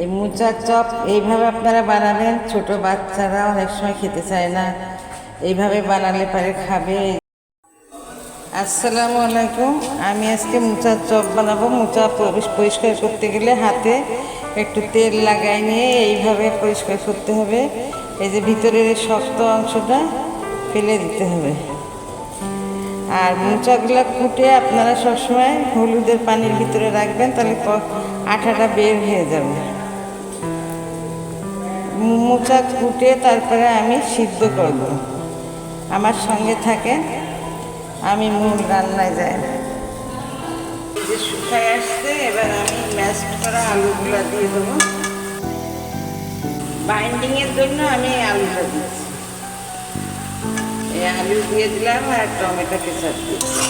এই মুচার চপ এইভাবে আপনারা বানাবেন। ছোট বাচ্চারা অনেক সময় খেতে চায় না। এইভাবে বানালে পারে খাবে। আসসালামু আলাইকুম। আমি আজকে মুচার চপ বানাবো। মুচা পরিষ- পরিষ্কার করতে গেলে হাতে একটু তেল লাগাই নিয়ে এইভাবে পরিষ্কার করতে হবে। এই যে ভিতরের শক্ত অংশটা ফেলে দিতে হবে। আর মোচাগুলো কুটে আপনারা সবসময় হলুদের পানির ভিতরে রাখবেন, তাহলে আঠাটা বের হয়ে যাবে। মোচা কুটে তারপরে আমি সিদ্ধ করব। আমার সঙ্গে থাকেন আমি মূল রান্নায় যাই। যে শুকায় আসছে, এবার আমি ম্যাশ করা আলুগুলো দিয়ে দেবো। বাইন্ডিংয়ের জন্য আমি আলুটা দিচ্ছি এই আলু দিয়ে দিলাম আর টমেটো কেচাপ দিচ্ছি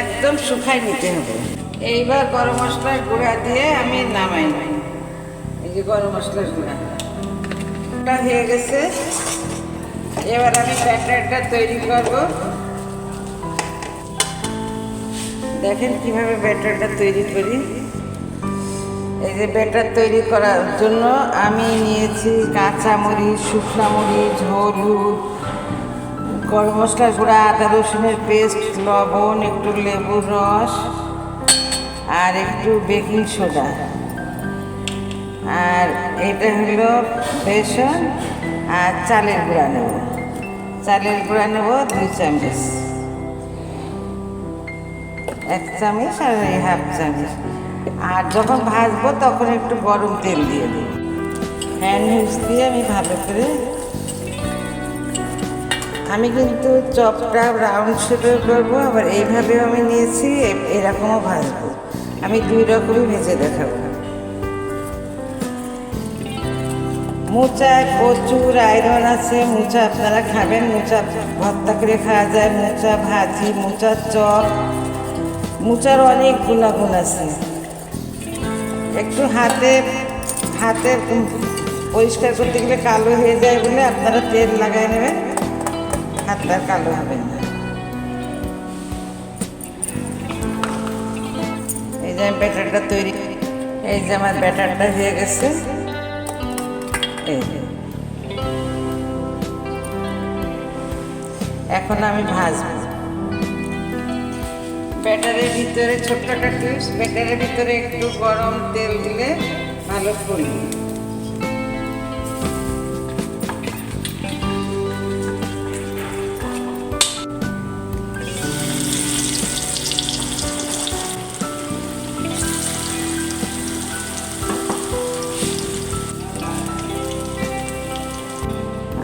একদম শুকায় নিতে হবে। এইবার গরম মশলার গুঁড়া দিয়ে আমি নামাই। নিই যে গরম মশলার গুঁড়া হয়ে গেছে। এবার আমি ব্যাটারটা তৈরি করব। দেখেন কীভাবে ব্যাটারটা তৈরি করি। এই যে ব্যাটার তৈরি করার জন্য আমি নিয়েছি কাঁচা মরিচ, শুকনা মরিচ, হলুদ, গরম মশলার গুঁড়া, আদা, রসুনের পেস্ট, লবণ, একটু লেবুর রস, আর একটু বেকিং সোডা। আর এটা হলো বেসন আর চালের গুঁড়া নেব। চালের গুঁড়া নেব দুই চামচ। এক চামচ আর এই হাফ চামচ। আর যখন ভাজবো তখন একটু গরম তেল দিয়ে দিই। হ্যান্ড হুইচ দিয়ে আমি ভালো করে আমি কিন্তু চপটা রাউন্ড শেপের করব, আবার এইভাবেও আমি নিয়েছি এরকমও ভাজবো। আমি দুই রকমই ভেজে দেখাবো। মোচায় প্রচুর আয়রন আছে, মোচা আপনারা খাবেন, মোচা ভর্তা করে খাওয়া যায়, মোচা ভাজি মোচার চপ। মোচার অনেক গুণাগুণ আছে। একটু হাতে হাতে পরিষ্কার করতে গেলে কালো হয়ে যায় বলে আপনারা তেল লাগাই নেবেন, হাতটা কালো হবে না। এই যে আমি ব্যাটারটা তৈরি, এই যে আমার ব্যাটারটা হয়ে গেছে। এই এখন আমি ভাজব। ব্যাটারের ভিতরে ছোট্ট একটা টিপস ব্যাটারের ভিতরে একটু গরম তেল দিলে ভালো ফুলবে।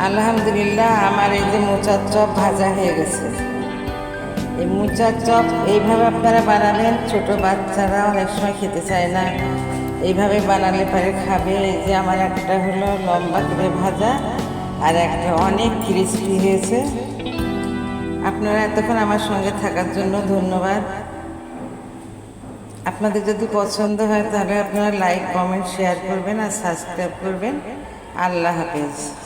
আলহামদুলিল্লাহ, আমার এই যে মোচার চপ ভাজা হয়ে গেছে। এই মোচার চপ এইভাবে আপনারা বানাবেন, ছোট বাচ্চারা অনেক সময় খেতে চায় না। এইভাবে বানালে পরে খাবে। এই যে আমার একটা হলো লম্বা করে ভাজা, আর একটা অনেক ক্রিস্পি হয়েছে। আপনারা এতক্ষণ আমার সঙ্গে থাকার জন্য ধন্যবাদ। আপনাদের যদি পছন্দ হয়, তাহলে আপনারা লাইক কমেন্ট শেয়ার করবেন আর সাবস্ক্রাইব করবেন। আল্লাহ হাফেজ।